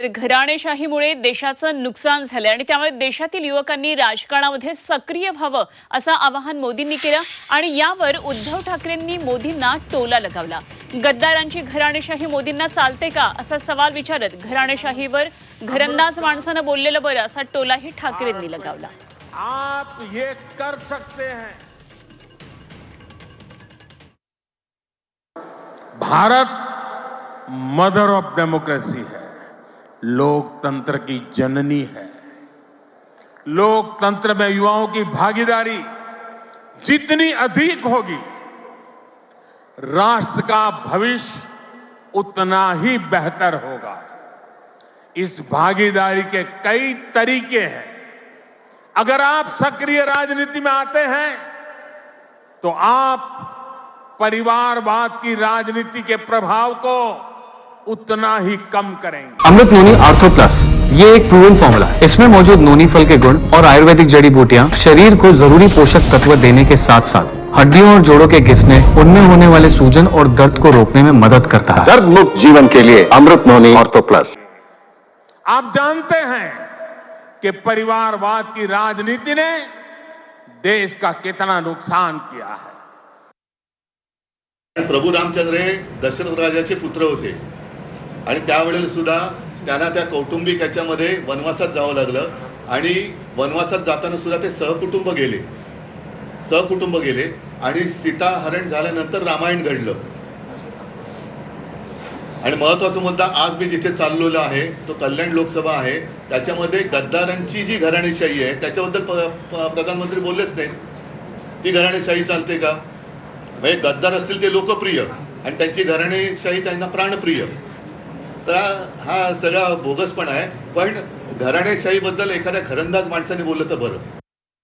तर घराणेशाहीमुळे देशाचं नुकसान झालंय आणि त्यामुळे देशातील युवकांनी राजकारणामध्ये सक्रिय व्हावं असं आवाहन मोदींनी केलं आणि यावर उद्धव ठाकरेंनी मोदींना टोला लगावला. गद्दारांची घराणेशाही मोदींना चालते का असा सवाल विचारत घराणेशाहीवर घरंदाज माणसानं बोललेलं बरं असा टोलाही ठाकरेंनी लगावला. आप ये कर सकते हैं। भारत मदर ऑफ डेमोक्रेसी है। लोकतंत्र की जननी है। लोकतंत्र में युवाओं की भागीदारी जितनी अधिक होगी, राष्ट्र का भविष्य उतना ही बेहतर होगा। इस भागीदारी के कई तरीके हैं। अगर आप सक्रिय राजनीति में आते हैं तो आप परिवारवाद की राजनीति के प्रभाव को उतना ही कम करेंगे। अमृत नोनी आर्थो प्लस ये एक प्रूवन फॉर्मूला है। इसमें मौजूद नोनी फल के गुण और आयुर्वेदिक जड़ी बूटियाँ शरीर को ज़रूरी पोषक तत्व देने के साथ साथ हड्डियों और जोड़ों के घिसने उनमें होने वाले सूजन और दर्द को रोकने में मदद करता है। दर्द मुक्त जीवन के लिए अमृत नोनी ऑर्थो प्लस। आप जानते हैं कि परिवारवाद की राजनीति ने देश का कितना नुकसान किया है। प्रभू रामचंद्र हे दशरथ राजाचे पुत्र होते। आणि त्यावेळेला सुद्धा त्यांना त्या कौटुंबिक याच्यामध्ये वनवासात जावं लागलं. आणि वनवासात जाताना सुद्धा ते सहकुटुंब गेले. सहकुटुंब गेले. आणि सीता हरण झाल्यानंतर रामायण घडलं. आणि महत्त्वाचा मुद्दा आज मी जिथे चाललेलो आहे तो कल्याण लोकसभा आहे. त्याच्यामध्ये गद्दारांची जी घराणेशाही आहे त्याच्याबद्दल प- प्रधानमंत्री बोललेच नाही ती घराणेशाही चालते का? म्हणजे गद्दार असतील ते लोकप्रिय. आणि त्यांची घराणेशाही त्यांना प्राणप्रिय. तर हा सगळा बोगसपणा आहे. पण घराणेशाहीबद्दल एखाद्या घरंदाज माणसाने बोललं तर बरं.